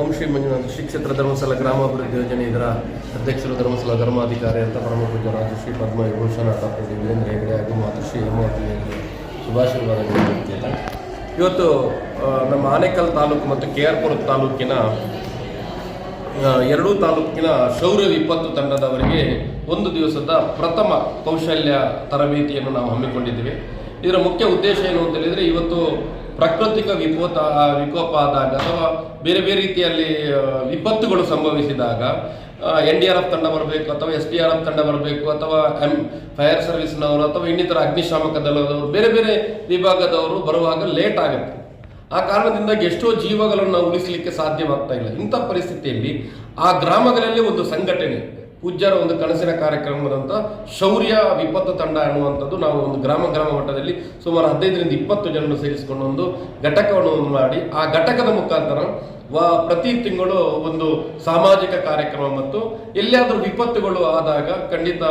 ಓಂ ಶ್ರೀ ಮಂಜುನಾಥ. ಶ್ರೀ ಕ್ಷೇತ್ರ ಧರ್ಮಸ್ಥಳ ಗ್ರಾಮಾಭಿವೃದ್ಧಿ ಯೋಜನೆ ಇದರ ಅಧ್ಯಕ್ಷರು ಧರ್ಮಸ್ಥಳ ಧರ್ಮಾಧಿಕಾರಿ ಅಂತ ಪರಮ ರಾಜಶ್ರೀ ಶ್ರೀ ಪದ್ಮ ವಿಭೂಷಣ ಡಾಕ್ಟರ್ ದೇವೇಂದ್ರ ಹೆಗಡೆ ಹಾಗೂ ಮಾತೃಶ್ರೀ ಹೇಮಾವತಿ ಹೆಗಡೆ ಶುಭಾಶೀರ್ವಾದ. ಇವತ್ತು ನಮ್ಮ ಆನೇಕಲ್ ತಾಲೂಕು ಮತ್ತು ಕೆ ಆರ್ ಪುರ ತಾಲೂಕಿನ ಎರಡೂ ತಾಲೂಕಿನ ಶೌರ್ಯ ವಿಪತ್ತು ತಂಡದವರಿಗೆ ಒಂದು ದಿವಸದ ಪ್ರಥಮ ಕೌಶಲ್ಯ ತರಬೇತಿಯನ್ನು ನಾವು ಹಮ್ಮಿಕೊಂಡಿದ್ದೀವಿ. ಇದರ ಮುಖ್ಯ ಉದ್ದೇಶ ಏನು ಅಂತ ಹೇಳಿದರೆ, ಇವತ್ತು ಪ್ರಾಕೃತಿಕ ವಿಪೋತ ವಿಕೋಪ ಆದಾಗ ಅಥವಾ ಬೇರೆ ಬೇರೆ ರೀತಿಯಲ್ಲಿ ವಿಪತ್ತುಗಳು ಸಂಭವಿಸಿದಾಗ ಎನ್ ಡಿ ಆರ್ ಎಫ್ ತಂಡ ಬರಬೇಕು ಅಥವಾ ಎಸ್ ಡಿ ಆರ್ ಎಫ್ ತಂಡ ಬರಬೇಕು ಅಥವಾ ಎಂ, ಫೈರ್ ಸರ್ವಿಸ್ನವರು ಅಥವಾ ಇನ್ನಿತರ ಅಗ್ನಿಶಾಮಕ ದಳದವರು, ಬೇರೆ ಬೇರೆ ವಿಭಾಗದವರು ಬರುವಾಗ ಲೇಟ್ ಆಗುತ್ತೆ. ಆ ಕಾರಣದಿಂದಾಗಿ ಎಷ್ಟೋ ಜೀವಗಳನ್ನು ಉಳಿಸಲಿಕ್ಕೆ ಸಾಧ್ಯವಾಗ್ತಾ ಇಲ್ಲ. ಇಂಥ ಪರಿಸ್ಥಿತಿಯಲ್ಲಿ ಆ ಗ್ರಾಮಗಳಲ್ಲಿ ಒಂದು ಸಂಘಟನೆ ಪೂಜ್ಯರ ಒಂದು ಕನಸಿನ ಕಾರ್ಯಕ್ರಮದಂಥ ಶೌರ್ಯ ವಿಪತ್ತು ತಂಡ ಅನ್ನುವಂಥದ್ದು ನಾವು ಒಂದು ಗ್ರಾಮ ಗ್ರಾಮ ಮಟ್ಟದಲ್ಲಿ ಸುಮಾರು ಹದಿನೈದರಿಂದ ಇಪ್ಪತ್ತು ಜನರು ಸೇರಿಸಿಕೊಂಡು ಒಂದು ಘಟಕವನ್ನು ಮಾಡಿ, ಆ ಘಟಕದ ಮುಖಾಂತರ ವ, ಪ್ರತಿ ತಿಂಗಳು ಒಂದು ಸಾಮಾಜಿಕ ಕಾರ್ಯಕ್ರಮ ಮತ್ತು ಎಲ್ಲಿಯಾದರೂ ವಿಪತ್ತುಗಳು ಆದಾಗ ಖಂಡಿತ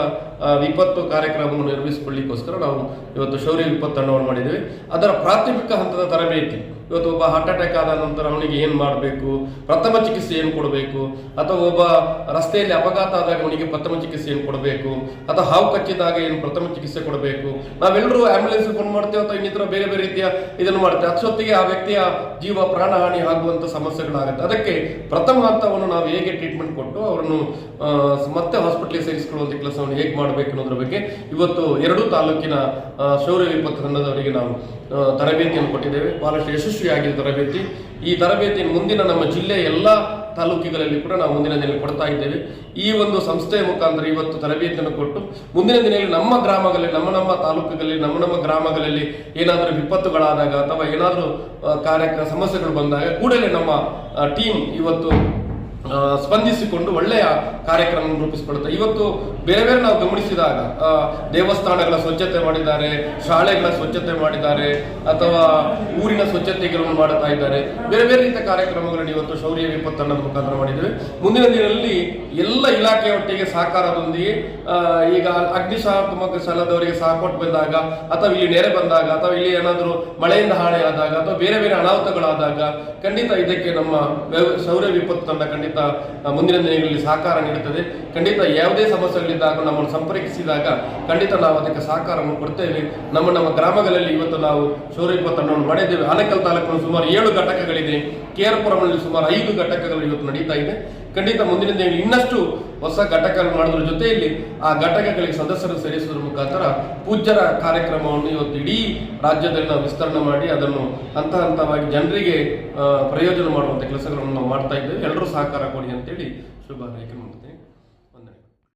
ವಿಪತ್ತು ಕಾರ್ಯಕ್ರಮವನ್ನು ನಿರ್ವಹಿಸಿಕೊಳ್ಳಿಕ್ಕೋಸ್ಕರ ನಾವು ಇವತ್ತು ಶೌರ್ಯ ವಿಪತ್ತು ತಂಡವನ್ನು ಮಾಡಿದ್ದೇವೆ. ಅದರ ಪ್ರಾಥಮಿಕ ಹಂತದ ತರಬೇತಿ. ಇವತ್ತು ಒಬ್ಬ ಹಾರ್ಟ್ ಅಟ್ಯಾಕ್ ಆದ ನಂತರ ಅವನಿಗೆ ಏನು ಮಾಡಬೇಕು? ಪ್ರಥಮ ಚಿಕಿತ್ಸೆ ಏನು ಕೊಡಬೇಕು? ಅಥವಾ ಒಬ್ಬ ರಸ್ತೆಯಲ್ಲಿ ಅಪಘಾತ ಆದಾಗ ಅವನಿಗೆ ಪ್ರಥಮ ಚಿಕಿತ್ಸೆ ಏನು ಕೊಡಬೇಕು? ಅಥವಾ ಹಾವು ಕಚ್ಚಿದಾಗ ಏನು ಪ್ರಥಮ ಚಿಕಿತ್ಸೆ ಕೊಡಬೇಕು? ನಾವೆಲ್ಲರೂ ಆಂಬ್ಯುಲೆನ್ಸ್ ಫೋನ್ ಮಾಡ್ತೇವೆ ಅಥವಾ ಇನ್ನಿತರ ಬೇರೆ ಬೇರೆ ರೀತಿಯ ಇದನ್ನು ಮಾಡ್ತೇವೆ. ಅಷ್ಟೊತ್ತಿಗೆ ಆ ವ್ಯಕ್ತಿಯ ಜೀವ, ಪ್ರಾಣಹಾನಿ ಆಗುವಂತ ಸಮಸ್ಯೆಗಳಾಗುತ್ತೆ. ಅದಕ್ಕೆ ಪ್ರಥಮ ಹಂತವನ್ನು ನಾವು ಹೇಗೆ ಟ್ರೀಟ್ಮೆಂಟ್ ಕೊಟ್ಟು ಅವರನ್ನು ಮತ್ತೆ ಹಾಸ್ಪಿಟ್ಲಿಗೆ ಸೇರಿಸಿಕೊಳ್ಳುವಂಥ ಕೆಲಸವನ್ನು ಹೇಗೆ ಮಾಡಬೇಕು ಅನ್ನೋದ್ರ ಬಗ್ಗೆ ಇವತ್ತು ಎರಡೂ ತಾಲೂಕಿನ ಶೌರ್ಯ ವಿಪತ್ತು ತಂಡದವರಿಗೆ ನಾವು ತರಬೇತಿಯನ್ನು ಕೊಟ್ಟಿದ್ದೇವೆ. ಬಹಳಷ್ಟು ಯಶಸ್ವಿಯಾಗಿದೆ ತರಬೇತಿ. ಈ ತರಬೇತಿ ಮುಂದಿನ ನಮ್ಮ ಜಿಲ್ಲೆಯ ಎಲ್ಲ ತಾಲೂಕುಗಳಲ್ಲಿ ಕೂಡ ನಾವು ಮುಂದಿನ ದಿನದಲ್ಲಿ ಕೊಡ್ತಾ ಇದ್ದೇವೆ. ಈ ಒಂದು ಸಂಸ್ಥೆಯ ಮುಖಾಂತರ ಇವತ್ತು ತರಬೇತಿಯನ್ನು ಕೊಟ್ಟು ಮುಂದಿನ ದಿನಗಳಲ್ಲಿ ನಮ್ಮ ಗ್ರಾಮಗಳಲ್ಲಿ, ನಮ್ಮ ನಮ್ಮ ತಾಲೂಕುಗಳಲ್ಲಿ, ನಮ್ಮ ನಮ್ಮ ಗ್ರಾಮಗಳಲ್ಲಿ ಏನಾದರೂ ವಿಪತ್ತುಗಳಾದಾಗ ಅಥವಾ ಏನಾದರೂ ಕಾರ್ಯಕ್ರಮ ಕಾರ್ಯ ಸಮಸ್ಯೆಗಳು ಬಂದಾಗ ಕೂಡಲೇ ನಮ್ಮ ಟೀಮ್ ಇವತ್ತು ಸ್ಪಂದಿಸಿಕೊಂಡು ಒಳ್ಳೆಯ ಕಾರ್ಯಕ್ರಮ ರೂಪಿಸಿಕೊಳ್ಳುತ್ತೆ ಇವತ್ತು ಬೇರೆ ಬೇರೆ ನಾವು ಗಮನಿಸಿದಾಗ ದೇವಸ್ಥಾನಗಳ ಸ್ವಚ್ಛತೆ ಮಾಡಿದ್ದಾರೆ, ಶಾಲೆಗಳ ಸ್ವಚ್ಛತೆ ಮಾಡಿದ್ದಾರೆ, ಅಥವಾ ಊರಿನ ಸ್ವಚ್ಛತೆಗಳನ್ನು ಮಾಡುತ್ತಾ ಇದ್ದಾರೆ. ಬೇರೆ ಬೇರೆ ರೀತಿಯ ಕಾರ್ಯಕ್ರಮಗಳನ್ನು ಇವತ್ತು ಶೌರ್ಯ ವಿಪತ್ತನ್ನು ಮುಖಾಂತರ ಮಾಡಿದ್ದೇವೆ. ಮುಂದಿನ ದಿನದಲ್ಲಿ ಎಲ್ಲ ಇಲಾಖೆಯೊಟ್ಟಿಗೆ ಸಹಕಾರದೊಂದಿಗೆ ಈಗ ಅಗ್ನಿಶಾಮಕ ಸಲದವರಿಗೆ ಸಹಪಟ್ಟು ಬಂದಾಗ, ಅಥವಾ ಇಲ್ಲಿ ನೆರೆ ಬಂದಾಗ, ಅಥವಾ ಇಲ್ಲಿ ಏನಾದರೂ ಮಳೆಯಿಂದ ಹಾಳೆಯಾದಾಗ ಅಥವಾ ಬೇರೆ ಬೇರೆ ಅನಾಹುತಗಳಾದಾಗ, ಖಂಡಿತ ಇದಕ್ಕೆ ನಮ್ಮ ಶೌರ್ಯ ವಿಪತ್ತು ತಂಡ ಖಂಡಿತ ಆ, ಮುಂದಿನ ದಿನಗಳಲ್ಲಿ ಸಹಕಾರ ನೀಡುತ್ತದೆ. ಖಂಡಿತ ಯಾವುದೇ ಸಮಸ್ಯೆಗಳಿದ್ದಾಗ ನಮ್ಮನ್ನು ಸಂಪರ್ಕಿಸಿದಾಗ ಖಂಡಿತ ನಾವು ಅದಕ್ಕೆ ಸಹಕಾರವನ್ನು ಕೊಡ್ತೇವೆ. ನಮ್ಮ ನಮ್ಮ ಗ್ರಾಮಗಳಲ್ಲಿ ಇವತ್ತು ನಾವು ಶೌರ್ಯ ತಂಡವನ್ನು ಮಾಡಿದ್ದೇವೆ. ಆನೇಕಲ್ ತಾಲೂಕಿನಲ್ಲಿ ಸುಮಾರು ಏಳು ಘಟಕಗಳಿದೆ. ಕೇರಪುರಮಲ್ಲಿ ಸುಮಾರು ಐದು ಘಟಕಗಳು ಇವತ್ತು ನಡೀತಾ ಇದೆ. ಖಂಡಿತ ಮುಂದಿನ ದಿನ ಇನ್ನಷ್ಟು ಹೊಸ ಘಟಕಗಳು ಮಾಡೋದ್ರ ಜೊತೆಯಲ್ಲಿ ಆ ಘಟಕಗಳಿಗೆ ಸದಸ್ಯರು ಸೇರಿಸುವುದರ ಮುಖಾಂತರ ಪೂಜ್ಯರ ಕಾರ್ಯಕ್ರಮವನ್ನು ಇವತ್ತು ಇಡೀ ರಾಜ್ಯದಲ್ಲಿ ನಾವು ವಿಸ್ತರಣೆ ಮಾಡಿ ಅದನ್ನು ಹಂತ ಹಂತವಾಗಿ ಜನರಿಗೆ ಪ್ರಯೋಜನ ಮಾಡುವಂಥ ಕೆಲಸಗಳನ್ನು ನಾವು ಮಾಡ್ತಾ ಇದ್ದೇವೆ. ಎಲ್ಲರೂ ಸಹಕಾರ ಕೊಡಿ ಅಂತೇಳಿ ಶುಭ ಹಾರೈಕೆ ಮಾಡ್ತೇನೆ.